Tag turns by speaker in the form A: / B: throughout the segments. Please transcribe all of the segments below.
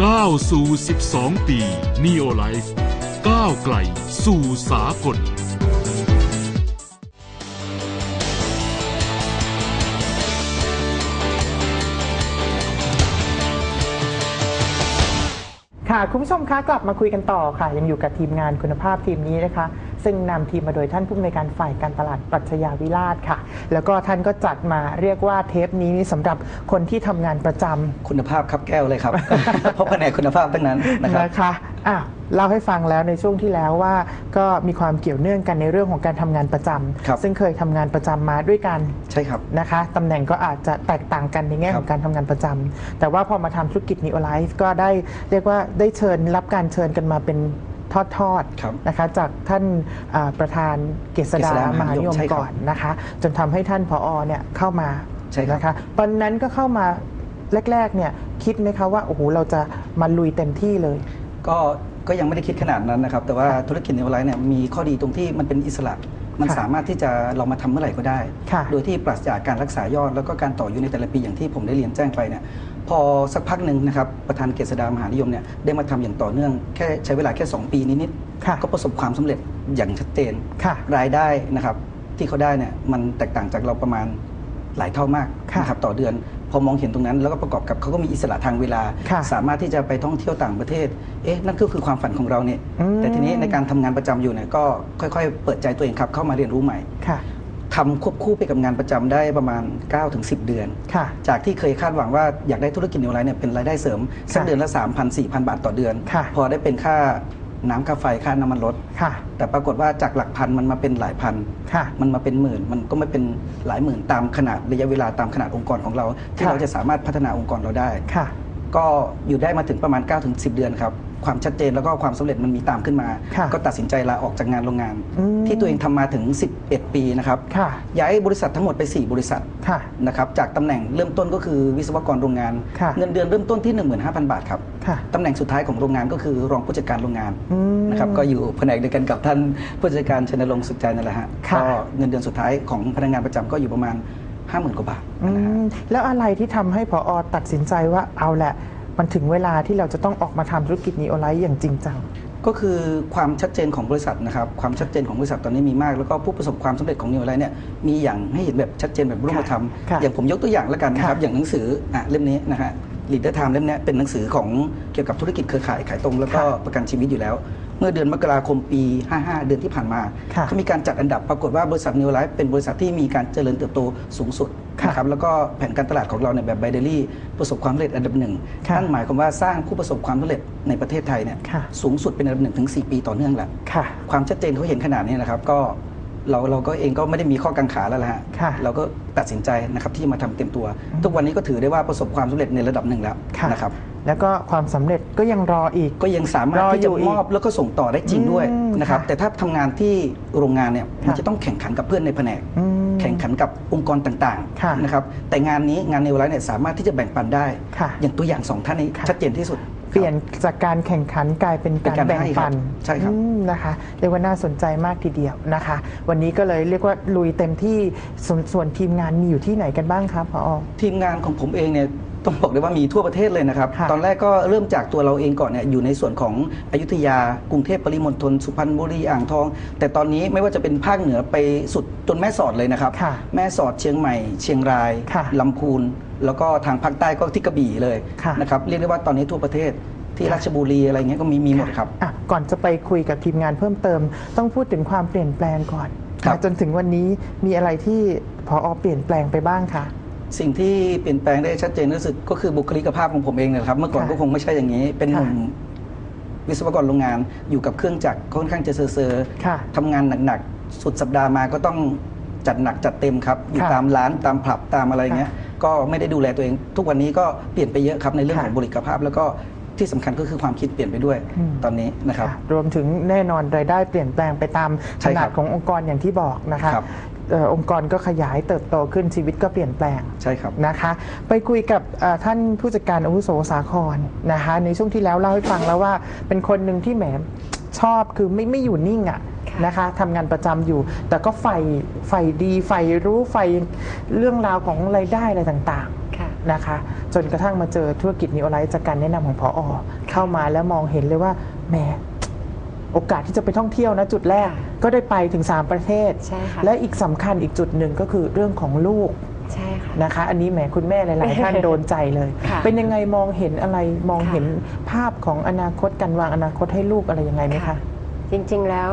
A: ก้าวสู่ 12 ปี Neo Life ก้าวไกลสู่สากล
B: ค่ะคุณผู้ชมคะกลับมาคุยกันต่อค่ะยังอยู่กับทีมงานคุณภาพทีมนี้นะคะ ซึ่งนำทีมมาโดยท่านผู้อำนวยการฝ่ายการตลาดปรัชญาวิราชค่ะ แล้วก็ท่านก็จัดมาเรียกว่าเทปนี้นี่สำหรับคนที่ทำงานประจำ
C: คุณภาพครับแก้วเลยครับ เพราะแผนกคุณภาพทั้งนั้นนะครับ
B: นะคะอะเล่าให้ฟังแล้วในช่วงที่แล้วว่าก็มีความเกี่ยวเนื่องกันในเรื่องของการทำงานประจำ
C: ครับ
B: ซึ่งเคยทำงานประจำมาด้วยกัน
C: ใช่ครับ
B: นะคะตำแหน่งก็อาจจะแตกต่างกันในแง่
C: ครับ
B: ของการทำงานประจำแต่ว่าพอมาทำธุรกิจนิโอไลฟ์ก็ได้เรียกว่าได้เชิญรับการเชิญกันมาเป็น ทอด
C: ครับ
B: ๆนะคะจากท่านอ่าประธานเกษดา
C: เกษดาม
B: มหานิยม
C: ใช่ครับ
B: ก่อนนะคะ จนทำให้ท่านผอเนี่ยเข้ามา
C: ใช่ครับ
B: นะคะตอนนั้นก็เข้ามาแรกๆเนี่ยคิดไหมคะว่าโอ้โหเราจะมาลุยเต็มที่เลย
C: ก็ก็ยังไม่ได้คิดขนาดนั้นนะครับ แต่ว่าธุรกิจในออนไลน์เนี่ยมีข้อดีตรงที่มันเป็นอิสระ มัน
B: ค่ะ
C: สามารถที่จะเรามาทำเมื่อไหร่ก็ได้
B: ค่ะ
C: โดยที่ปราศจากการรักษายอด แล้วก็การต่ออยู่ในแต่ละปีอย่างที่ผมได้เรียนแจ้งไปเนี่ยพ อสักพักหนึ่งนะครับประธานเกษดามหานิยมเนี่ยได้มาทำอย่างต่อเนื่องแค่ใช้เวลาแค่ 2 ปีนิด
B: ค่ะ
C: ๆก็ประสบความสำเร็จอย่างชัดเจน
B: ค่ะ
C: รายได้นะครับที่เขาได้เนี่ยมันแตกต่างจากเราประมาณหลายเท่ามาก
B: ค่ะ
C: นะครับต่อเดือน พอมองเห็นตรงนั้น แล้วก็ประกอบกับเขาก็มีอิสระทางเวลา
B: ค่ะ
C: สามารถที่จะไปท่องเที่ยวต่างประเทศ เอ๊ะนั่นก็คือความฝันของเราเนี่ย
B: อืม
C: แต่ทีนี้ในการทำงานประจำอยู่เนี่ยก็ค่อย ๆ เปิดใจตัวเองครับเข้ามาเรียนรู้ใหม่
B: ค่ะ
C: ทำควบคู่ไปกับงานประจำได้ประมาณ 9-10 เดือน
B: ค่ะ
C: จากที่เคยคาดหวังว่าอยากได้ธุรกิจนิวไลน์เนี่ยเป็นรายได้เสริมสัก
B: ค่ะ
C: เดือนละ 3,000 4,000 บาทต่อเดือน
B: ค่ะ
C: พอได้เป็นค่าน้ำค่าไฟค่าน้ำมันรถ
B: ค่ะ
C: แต่ปรากฏว่าจากหลักพันมันมาเป็นหลายพัน
B: ค่ะ
C: มันมาเป็นหมื่น มันก็ไม่เป็นหลายหมื่นตามขนาดระยะเวลาตามขนาดองค์กรของเรา ที่
B: ค่ะ
C: เราจะสามารถพัฒนาองค์กรเราได้
B: ค่ะ
C: ก็อยู่ได้มาถึงประมาณ 9-10 เดือนครับ ความชัดเจนแล้วก็ความสำเร็จมันมีตามขึ้นมา
B: ค่ะ
C: ก็ตัดสินใจลาออกจากงานโรงงาน
B: อืม
C: ที่ตัวเองทำมาถึง 11 ปีนะครับ
B: ค่ะ
C: ย้ายบริษัททั้งหมดไป 4 บริษัท
B: ค่ะ
C: นะครับจากตำแหน่งเริ่มต้นก็คือวิศวกรโรงงาน
B: ค่ะ
C: เงินเดือนเริ่มต้นที่ 15,000 บาทครับ
B: ค่ะ
C: ตำแหน่งสุดท้ายของโรงงานก็คือรองผู้จัดการโรงงาน
B: อืม
C: นะครับก็อยู่แผนกเดียวกันกับท่านผู้จัดการชนรงค์สุขใจนั่นแหละฮะ
B: ค่ะ
C: ก็เงินเดือนสุดท้ายของพนักงานประจำก็อยู่ประมาณ50,000กว่าบาท
B: อื
C: นะฮะ
B: มแล้วอะไรที่ทำให้พออตัดสินใจว่าเอาแหละ มันถึงเวลาที่เราจะต้องออกมาทำธุรกิจนีโอไลท์อย่างจริงจัง
C: ก็คือความชัดเจนของบริษัทนะครับความชัดเจนของบริษัทตอนนี้มีมาก แล้วก็ผู้ประสบความสำเร็จของนิวไลเนี่ยมีอย่างให้เห็นแบบชัดเจนแบบรูปธรรม
B: ค่ะ
C: อย่างผมยกตัวอย่างแล้วกันนะครับ
B: ค่ะ
C: อย่างหนังสืออะเล่มนี้นะฮะ Leader Time เล่มเนี้ยเป็นหนังสือของเกี่ยวกับธุรกิจเครือข่ายขายตรง แล้วก็
B: ค่ะ
C: ประกันชีวิตอยู่แล้วเมื่อเดือนมกราคมปี 55 เดือนที่ผ่านมา
B: ค่ะ
C: เขามีการจัดอันดับปรากฏว่าบริษัทนิวไลฟ์เป็นบริษัทที่มีการเจริญเติบโตสูงสุด
B: ค่ะ
C: นะครับแล้วก็แผนการตลาดของเราเนี่ยแบบไบเดอรี่ประสบความสำเร็จอันดับหนึ่ง
B: ค่ะ
C: นั่นหมายความว่าสร้างผู้ประสบความสำเร็จในประเทศไทยเนี่ย
B: ค่ะ
C: สูงสุดเป็นอันดับหนึ่งถึงสี่ปีต่อเนื่องแหละ
B: ค่ะ
C: ความชัดเจนเขาเห็นขนาดนี้นะครับก็ เราเราก็เองก็ไม่ได้มีข้อกังขาแล้วละฮะ
B: ค่ะ
C: เราก็ตัดสินใจนะครับที่จะมาทำเต็มตัวทุกวันนี้ก็ถือได้ว่าประสบความสำเร็จในระดับหนึ่งแล้ว
B: ค่ะ
C: นะครับ
B: แล้วก็ความสำเร็จก็ยังรออีก
C: ก็ยังสามารถ
B: รอ
C: ที่
B: อยู่
C: จะ
B: อีก
C: มอบแล้วก็ส่งต่อได้จริงด้วย
B: อืม
C: นะครับ
B: ค่ะ
C: แต่ถ้าทำงานที่โรงงานเนี่ยมัน
B: ค่ะ
C: จะต้องแข่งขันกับเพื่อนในแผนก
B: อืม
C: แข่งขันกับองค์กรต่าง
B: ค่ะ
C: ๆนะครับแต่งานนี้งานในเวลาเนี่ยสามารถที่จะแบ่งปันได้
B: ค่ะ
C: อย่างตัวอย่างสองท่านนี้
B: ค่ะ
C: ชัดเจนที่สุด
B: เปลี่ยนจากการแข่งขันกลายเป็น
C: เป็น
B: การ
C: การ
B: แบ่ง
C: ให้ครับ
B: ปัน
C: ใช่ครับ
B: อืมนะคะเรียกว่าน่าสนใจมากทีเดียวนะคะ วันนี้ก็เลยเรียกว่าลุยเต็มที่ส่วนส่วนทีมงานมีอยู่ที่ไหนกันบ้างครับพอ
C: ทีมงานของผมเองเนี่ย ต้องบอกเลยว่ามีทั่วประเทศเลยนะครับ
B: ค่ะ
C: ตอนแรกก็เริ่มจากตัวเราเองก่อนเนี่ยอยู่ในส่วนของอยุธยากรุงเทพปริมณฑลสุพรรณบุรีอ่างทอง แต่ตอนนี้ไม่ว่าจะเป็นภาคเหนือไปสุดจนแม่สอดเลยนะครับ
B: ค่ะ
C: แม่สอดเชียงใหม่ เชียงราย
B: ค่ะ
C: ลำพูน แล้วก็ทางภาคใต้ก็ที่กระบี่เลย
B: ค่ะ
C: นะครับเรียกได้ว่าตอนนี้ทั่วประเทศที่ราชบุรีอะไรเงี้ยก็มีมีหมดครับ
B: อะก่อนจะไปคุยกับทีมงานเพิ่มเติม ต้องพูดถึงความเปลี่ยนแปลงก่อน
C: ครับ
B: นะจนถึงวันนี้มีอะไรที่พอเปลี่ยนแปลงไปบ้างคะ
C: สิ่งที่เปลี่ยนแปลงได้ชัดเจนที่สุดก็คือบุคลิกภาพของผมเองเนยนะครับ เมื่อก่อน
B: ค่ะ
C: ก็คงไม่ใช่อย่างนี้ เป็นหนุ่ม
B: ค่ะ
C: วิศวกรโรงงานอยู่กับเครื่องจักรค่อนข้างจะเซอร์
B: ค่ะ
C: ๆทำงานหนักๆ สุดสัปดาห์มาก็ต้องจัดหนักจัดเต็มครับ อยู่
B: ค่ะ
C: ตามร้านตามผับตามอะไรเงี้ย ก็ไม่ได้ดูแลตัวเอง ทุกวันนี้ก็เปลี่ยนไปเยอะครับในเรื่อง
B: ค่ะ
C: ของบุคลิกภาพ แล้วก็ที่สำคัญก็คือความคิดเปลี่ยนไปด้วย
B: อืม
C: ตอนนี้นะครับ
B: ค่ะรวมถึงแน่นอนรายได้เปลี่ยนแปลงไปตาม
C: ใช่
B: ข
C: ครับ
B: นาดขององค์กรอย่างที่บอกนะคะ
C: ครับ
B: เอ่อองค์กรก็ขยายเติบโตขึ้นชีวิตก็เปลี่ยนแปลง
C: ใช่ครับ
B: นะคะ ไปคุยกับเอ่อท่านผู้จัดการอาวุโสสาครนะคะ ในช่วงที่แล้วเล่าให้ฟังแล้วว่าเป็นคนหนึ่งที่แหมชอบคือไม่ไม่อยู่นิ่งอะ
D: ค่ะ
B: นะคะทำงานประจำอยู่ แต่ก็ใฝ่ใฝ่ดีใฝ่รู้ใฝ่เรื่องราวของรายได้อะไรต่างๆ
D: ค่ะ
B: นะคะ จนกระทั่งมาเจอธุรกิจนิโอไลท์จากการแนะนำของพออเข้ามาแล้วมองเห็นเลยว่าแหม โอกาสที่จะไปท่องเที่ยวนะจุดแรก
D: ค่ะ
B: ก็ได้ไปถึง 3 ประเทศ
D: ใช่ค่ะ
B: และอีกสำคัญอีกจุดหนึ่งก็คือเรื่องของลูก
D: ใช่ค่ะ
B: นะคะ อันนี้แหมคุณแม่หลายๆท่านโดนใจเลย
D: ค่ะ
B: เป็นยังไงมองเห็นอะไรมอง
D: ค่ะ
B: เห็นภาพของอนาคตการวางอนาคตให้ลูกอะไรยังไงไหมคะ
D: จริงๆแล้ว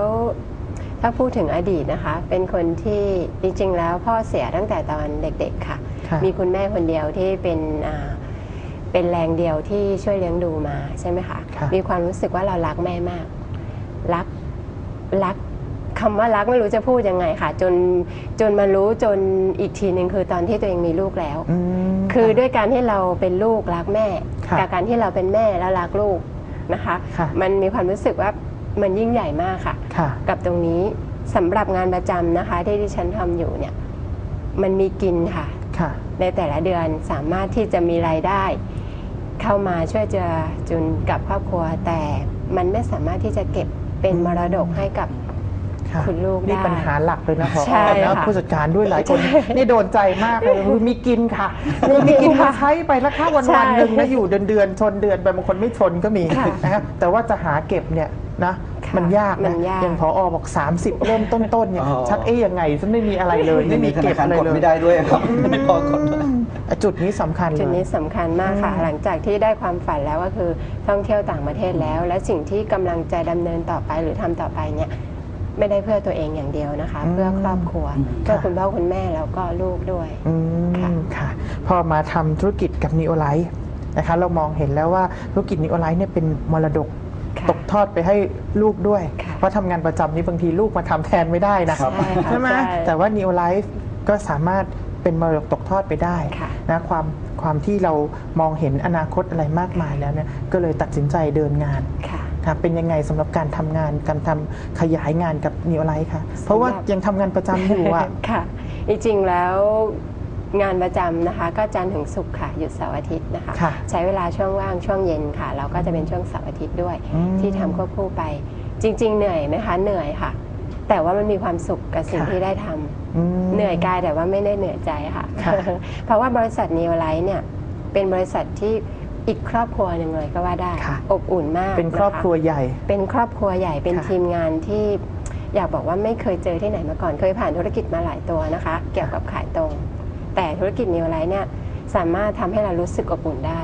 D: ถ้าพูดถึงอดีตนะคะ เป็นคนที่จริงๆ แล้วพ่อเสียตั้งแต่ตอนเด็กๆค่ะ
B: ค่ะ
D: มีคุณแม่คนเดียวที่เป็นอ่าเป็นแรงเดียวที่ช่วยเลี้ยงดูมาใช่ไหมคะ
B: ค่ะ
D: มีความรู้สึกว่าเรารักแม่มาก รักรักคำว่ารักไม่รู้จะพูดยังไงค่ะ จนจนมารู้จนอีกทีหนึ่งคือตอนที่ตัวเองมีลูกแล้ว
B: อืม
D: คือะด้วยการที่เราเป็นลูกรักแม่
B: ค่ะ
D: กับการที่เราเป็นแม่แล้วรักลูกนะคะ
B: ค่ะ
D: มันมีความรู้สึกว่ามันยิ่งใหญ่มากค่ะ
B: ค่ะ
D: กับตรงนี้สำหรับงานประจำนะคะ ที่ดิฉันทำอยู่เนี่ยมันมีกินค่ะ
B: ค่ะ
D: ในแต่ละเดือนสามารถที่จะมีรายได้ เข้ามาช่วยเจอจุนกับครอบครัว แต่มันไม่สามารถที่จะเก็บ เป็นมรดกให้กับ
B: ค่ะ
D: คุณลูก
B: นี่
D: ได้
B: ปัญหาหลักเลยนะพอ
D: ใช่
B: นะ
D: ค่ะ
B: ผู้จัดการด้วยหลายคน นี่โดนใจมากเลยคือมีกินค่ะ
D: มี
B: มี
D: กิ
B: กิน
D: น
B: มา
D: ค่ะ
B: ใช้ไปแล้วค่าวัน
D: ใช่
B: วันหนึ่งนะอยู่เดือนเดือนๆชนเดือนไปบางคนไม่ชนก็มี
D: ค่ะ
B: นะครับแต่ว่าจะหาเก็บเนี่ยนะ
D: ค่ะ
B: มันยาก
D: มั
B: นะ
D: นยาก
B: อย่างพออบอก 30 เริ่มต้นๆเนี่ย
C: อ๋อ
B: ชักเอ๊ยยังไงฉันไม่มีอะไรเลย ไม่มี
C: ธ
B: เก็
C: นา
B: บ
C: คาร
B: อะไร
C: กด
B: เลย
C: ไม่ได้ด้วยครับไม่พอกดด้วย
B: อะจุดนี้สำคัญเล
D: จุด
B: ย
D: นี้สำคัญมากค่ะ
B: อืม
D: หลังจากที่ได้ความฝันแล้วก็คือท่องเที่ยวต่างประเทศแล้ว และสิ่งที่กำลังจะดำเนินต่อไปหรือทำต่อไปเนี่ยไม่ได้เพื่อตัวเองอย่างเดียวนะคะเพื่อครอบครัว
C: อืม
D: เพื่อคุณพ่อคุณแม่แล้วก็ลูกด้วย
B: อื
D: ค่ะ
B: มค่ะ พอมาทำธุรกิจกับนีโอไลท์นะคะ เรามองเห็นแล้วว่าธุรกิจนีโอไลท์เนี่ยเป็นมรดก
D: ค่ะ
B: ตกทอดไปให้ลูกด้วย
D: ค่ะ
B: เพราะทำงานประจำนี้บางทีลูกมาทำแทนไม่ได้นะ
D: ใช่ค่ะ
B: ใช่ไหม
D: ใช่
B: แต่ว่า Neo Life ก็สามารถเป็นมรดกตกทอดไปได้
D: ค่ะ
B: นะความความที่เรามองเห็นอนาคตอะไรมากมายแล้วเนี่ยก็เลยตัดสินใจเดินงาน
D: ค่ะ
B: ค่ะเป็นยังไงสำหรับการทำงานการทำขยายงานกับ Neo Life ค่ะ เพราะว่า
D: สำหรับ
B: ยังทำงานประจำอยู่อะ
D: ค่ะจริงๆแล้ว งานประจำนะคะ ก็จันทร์ถึงศุกร์ค่ะหยุดเสาร์อาทิตย์นะคะ
B: ค่ะ
D: ใช้เวลาช่วงว่างช่วงเย็นค่ะ เราก็จะเป็นช่วงเสาร์อาทิตย์ด้วย
B: อืม
D: ที่ทำควบคู่ไป จริง ๆ เหนื่อยไหมคะเหนื่อยค่ะ แต่ว่ามันมีความสุขกับสิ่ง
B: ค่ะ
D: ที่ได้ทำ
B: อืม
D: เหนื่อยกายแต่ว่าไม่ได้เหนื่อยใจค่ะ
B: ค่ะ
D: เพราะว่าบริษัทนี o ไลท์เนี่ยเป็นบริษัทที่อีกครอบครัวหนึ่งเลยก็ว่าได้
B: ค่ะ
D: อบอุ่นมาก
B: เป็นครอบครัว
D: นะะ
B: ใหญ่
D: เป็นครอบครัวใหญ่เป็น
B: ค่ะ
D: ทีมงานที่อยากบอกว่าไม่เคยเจอที่ไหนมาก่อน เคยผ่านธุรกิจมาหลายตัวนะคะ เกี่ยวกับขายตรง แต่ธุรกิจนี o ไลท์เนี่ยสามารถทำให้เรารู้สึกอบอุ่นได้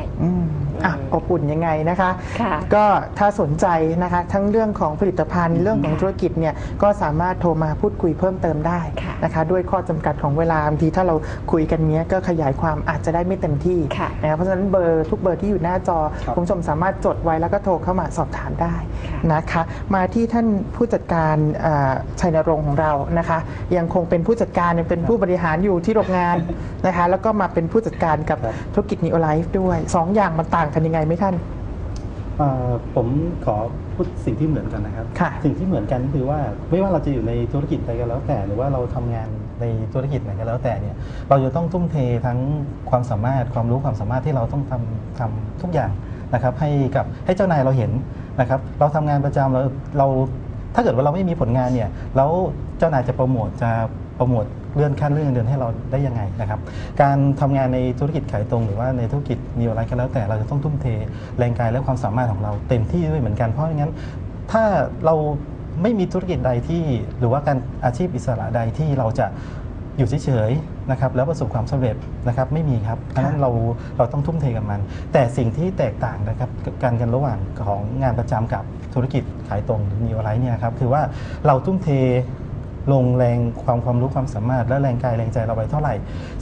B: อืมอะ
D: อืม
B: อบอุ่นยังไงนะคะ
D: ค่ะ
B: ก็ถ้าสนใจนะคะ ทั้งเรื่องของผลิตภัณฑ์เรื่องของ
D: ค่ะ
B: ธุรกิจเนี่ยก็สามารถโทรมาพูดคุยเพิ่มเติมได้
D: ค่ะ
B: นะคะ ด้วยข้อจำกัดของเวลาบางทีถ้าเราคุยกันเนี้ยก็ขยายความอาจจะได้ไม่เต็มที่
D: ค่ะ
B: นะคะเพราะฉะนั้นเบอร์ทุกเบอร์ที่อยู่หน้าจอ
C: ครับ
B: คุณผู้ชมสามารถจดไว้แล้วก็โทรเข้ามาสอบถามได้
D: ค่ะ
B: นะคะ มาที่ท่านผู้จัดการเอ่อชัยนรงค์ของเรานะคะ ยังคงเป็นผู้จัดการยังเป็นผู้บริหารอยู่ที่โรงงานนะคะ แล้วก็มาเป็นผู้จัดการกับ
E: ครับ
B: ธุรกิจนีโอไลฟ์ด้วยสองอย่างมันต่างกันยังไงไหมท่าน
E: เอ่อผมขอพูดสิ่งที่เหมือนกันนะครับ
B: ค่ะ
E: สิ่งที่เหมือนกันก็คือว่าไม่ว่าเราจะอยู่ในธุรกิจใดก็แล้วแต่ หรือว่าเราทำงานในธุรกิจไหนก็แล้วแต่เนี่ยเราจะต้องทุ่มเททั้งความสามารถความรู้ความสามารถที่เราต้องทำทำทุกอย่างนะครับให้กับให้เจ้านายเราเห็นนะครับเราทำงานประจำเราเราถ้าเกิดว่าเราไม่มีผลงานเนี่ยแล้วเจ้านายจะโปรโมทจะโปรโมท เลื่อนขั้นเลื่อนเงินเดือนให้เราได้ยังไงนะครับการทำงานในธุรกิจขายตรงหรือว่าในธุรกิจนิวไลท์ก็แล้วแต่เราจะต้องทุ่มเทแรงกายและความสามารถของเราเต็มที่ด้วยเหมือนกันเพราะงั้น ถ้าเราไม่มีธุรกิจใดที่ หรือว่าการอาชีพอิสระใดที่เราจะอยู่เฉยๆนะครับแล้วประสบความสำเร็จนะครับไม่มีครับเพราะฉะนั้นเราเราต้องทุ่มเทกับมัน แต่สิ่งที่แตกต่างนะครับกับการกันระหว่างของงานประจำกับธุรกิจขายตรงหรือนิวไลท์เนี่ยครับคือว่าเราทุ่มเท ลงแรงความความรู้ความสามารถ และแรงกายแรงใจเราไปเท่าไหร่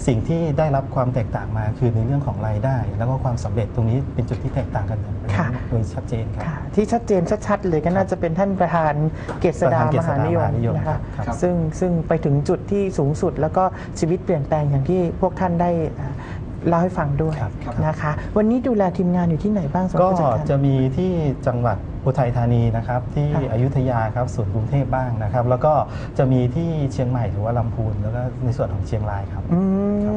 E: สิ่งที่ได้รับความแตกต่างมาคือในเรื่องของรายได้ แล้วก็ความสำเร็จตรงนี้เป็นจุดที่แตกต่างกันอย่าง
B: ค่ะ
E: โดยชัดเจนครับ
B: ค่ะที่ชัดเจนชัดๆเลยก็น่าจะเป็นท่านประธานเกษดา
E: ประธานเก
B: ม
E: ษ
B: หา
E: ดาม
B: นิยม
E: มหานิยม
B: นะคะ
E: ครับ
B: ซึ่งซึ่งไปถึงจุดที่สูงสุด แล้วก็ชีวิตเปลี่ยนแปลงอย่างที่พวกท่านได้อ่าเล่าให้ฟังด้วย
E: ครับ
B: นะคะ วันนี้ดูแลทีมงานอยู่ที่ไหนบ้างสำหรับ
E: ก็
B: ผู้จัดการ
E: จะมีที่จังหวัด อุทัยธานีนะครับที่
B: ค่ะ
E: อยุธยาครับส่วนกรุงเทพบ้างนะครับ แล้วก็จะมีที่เชียงใหม่หรือว่าลำพูนแล้วก็ในส่วนของเชียงรายครับ
B: อื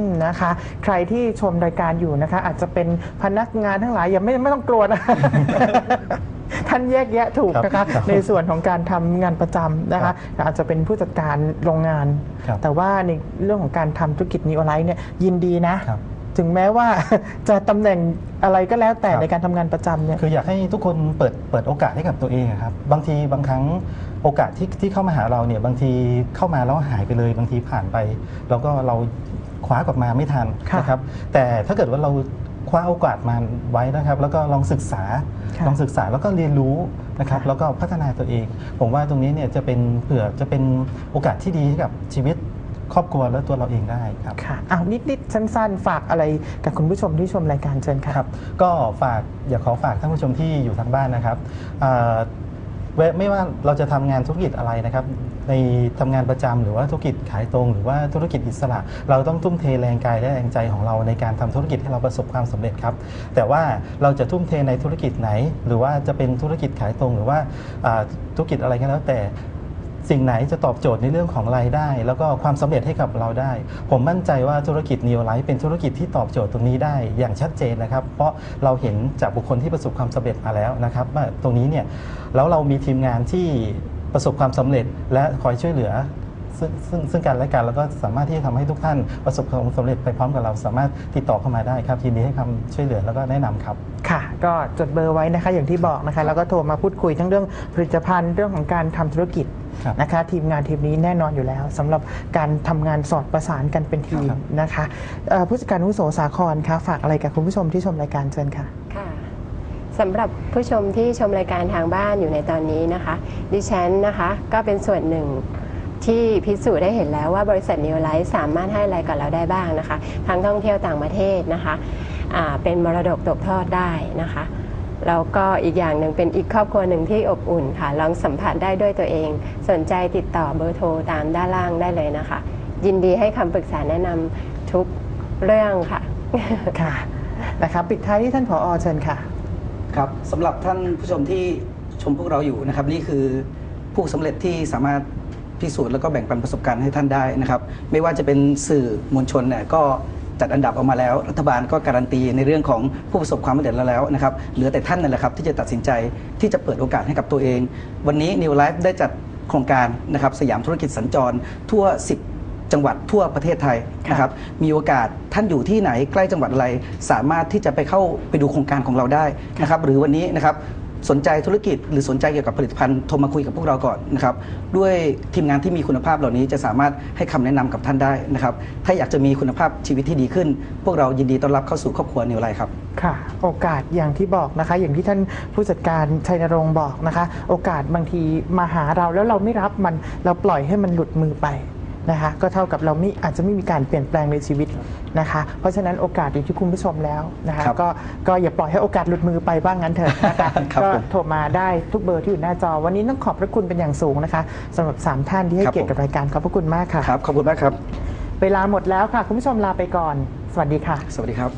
B: มนะคะ ใครที่ชมรายการอยู่นะคะ อาจจะเป็นพนักงานทั้งหลายอย่าไม่ไม่ต้องกลัวนะท่านแยกแยะถูกนะ
E: ครั
B: คะ
E: บครับ
B: ในส่วนของการทำงานประจำนะคะอาจจะเป็นผู้จัดการโรงงาน
E: ครับ
B: แต่ว่าในเรื่องของการทำธุรกิจนิวไลท์เนี่ยยินดีนะ
E: ครับ
B: ถึงแม้ว่าจะตำแหน่งอะไรก็แล้วแต่
E: ครับ
B: ในการทำงานประจำเนี่ย
E: คืออยากให้ทุกคนเปิดเปิดโอกาสให้กับตัวเองอะครับบางทีบางครั้งโอกาสที่ที่เข้ามาหาเราเนี่ยบางทีเข้ามาแล้วหายไปเลยบางทีผ่านไป แล้วก็เราคว้ากลับมาไม่ทัน
B: ค่ะ
E: นะครับ แต่ถ้าเกิดว่าเราคว้าโอกาสมาไว้นะครับ แล้วก็ลองศึกษา
B: ค่ะ
E: ลองศึกษาแล้วก็เรียนรู้นะครับ
B: ค่ะ
E: แล้วก็พัฒนาตัวเอง ผมว่าตรงนี้เนี่ยจะเป็นเผื่อจะเป็นโอกาสที่ดีให้กับชีวิต ครอบครัวและตัวเราเองได้ครับ
B: ค่ะเอานิดๆสั้นๆ ฝากอะไรกับคุณผู้ชมที่ชมรายการเชิญค่ะ
E: ครับ ก็ฝากอยากขอฝากท่านผู้ชมที่อยู่ทางบ้านนะครับอ่าเวไม่ว่าเราจะทำงานธุรกิจอะไรนะครับ ในทำงานประจำหรือว่าธุรกิจขายตรง หรือว่าธุรกิจอิสระ เราต้องทุ่มเทแรงกายและแรงใจของเราในการทำธุรกิจให้เราประสบความสำเร็จครับ แต่ว่าเราจะทุ่มเทในธุรกิจไหน หรือว่าจะเป็นธุรกิจขายตรง หรือว่าอ่าธุรกิจอะไรก็แล้วแต่ สิ่งไหนจะตอบโจทย์ในเรื่องของรายได้ แล้วก็ความสำเร็จให้กับเราได้ ผมมั่นใจว่าธุรกิจ Neo Life เป็นธุรกิจที่ตอบโจทย์ตรงนี้ได้อย่างชัดเจนนะครับ เพราะเราเห็นจากบุคคลที่ประสบความสำเร็จมาแล้วนะครับว่าตรงนี้เนี่ยแล้วเรามีทีมงานที่ประสบความสำเร็จและคอยช่วยเหลือซึ่งซึ่งซึ่งกันและกันแล้วก็สามารถที่จะทำให้ทุกท่านประสบความสำเร็จไปพร้อมกับเราสามารถติดต่อเข้ามาได้ครับยินดีให้คำช่วยเหลือแล้วก็แนะนำครับ
B: ค่ะ ก็จดเบอร์ไว้นะคะอย่างที่บอกนะคะแล้วก็โทรมาพูดคุยทั้งเรื่องผลิตภัณฑ์เรื่องของการทำธุรกิจ นะคะทีมงานทีมนี้แน่นอนอยู่แล้วสำหรับการทำงานสอดประสานกันเป็นทีม
E: ครับ
B: นะคะเอ่อผู้จัดการอาวุโสสาครคะฝากอะไรกับคุณผู้ชมที่ชมรายการเชิญค่ะ
D: ค่ะสำหรับผู้ชมที่ชมรายการทางบ้านอยู่ในตอนนี้นะคะ ดิฉันนะคะก็เป็นส่วนหนึ่งที่พิสูจน์ได้เห็นแล้วว่าบริษัท New Life สามารถให้อะไรกับเราได้บ้างนะคะ ทั้งท่องเที่ยวต่างประเทศนะคะอ่าเป็นมรดกตกทอดได้นะคะ แล้วก็อีกอย่างหนึ่งเป็นอีกครอบครัวหนึ่งที่อบอุ่นค่ะ ลองสัมผัสได้ด้วยตัวเอง สนใจติดต่อเบอร์โทรตามด้านล่างได้เลยนะคะ ยินดีให้คำปรึกษาแนะนำทุกเรื่องค่ะ
B: ค่ะนะคะปิดท้ายที่ท่านผอเชิญค่ะ
C: ครับสำหรับท่านผู้ชมที่ชมพวกเราอยู่นะครับ นี่คือผู้สำเร็จที่สามารถพิสูจน์แล้วก็แบ่งปันประสบการณ์ให้ท่านได้นะครับ ไม่ว่าจะเป็นสื่อมวลชนเนี่ยก็ จัดอันดับออกมาแล้ว รัฐบาลก็การันตีในเรื่องของผู้ประสบความสำเร็จแล้วนะครับเหลือแต่ท่านนั่นแหละครับที่จะตัดสินใจที่จะเปิดโอกาสให้กับตัวเอง วันนี้ New Life ได้จัดโครงการนะครับสยามธุรกิจสัญจรทั่ว 10จังหวัดทั่วประเทศไทยนะครับ มีโอกาสท่านอยู่ที่ไหนใกล้จังหวัดอะไร สามารถที่จะไปเข้าไปดูโครงการของเราได้นะครับ หรือวันนี้นะครับ สนใจธุรกิจ หรือสนใจเกี่ยวกับผลิตภัณฑ์โทรมาคุยกับพวกเราก่อนนะครับด้วยทีมงานที่มีคุณภาพเหล่านี้จะสามารถให้คำแนะนำกับท่านได้นะครับถ้าอยากจะมีคุณภาพชีวิตที่ดีขึ้น พวกเรายินดีต้อนรับเข้าสู่ครอบครัวนิวไลครับ
B: ค่ะ โอกาสอย่างที่บอกนะคะ อย่างที่ท่านผู้จัดการชัยนรงค์บอกนะคะ โอกาสบางทีมาหาเราแล้วเราไม่รับมันเราปล่อยให้มันหลุดมือไป นะคะก็เท่ากับเราไม่อาจจะไม่มีการเปลี่ยนแปลงในชีวิตนะคะ เพราะฉะนั้นโอกาสอยู่ที่คุณผู้ชมแล้วนะคะ
C: ครับ
B: ก็ก็อย่าปล่อยให้โอกาสหลุดมือไปบ้างงั้นเถอะนะคะ
C: ครับ
B: ก็
C: ผม
B: โทรมาได้ทุกเบอร์ที่อยู่หน้าจอ วันนี้ต้องขอบพระคุณเป็นอย่างสูงนะคะสำหรับสามท่านที่ให้
C: ครับ
B: เกียรติกับรายการขอบพระคุณมากค่ะ
C: ครับขอบคุณมากครับ
B: เวลาหมดแล้วค่ะ คุณผู้ชมลาไปก่อน สวัสดีค่ะ
C: สวัสดีครับ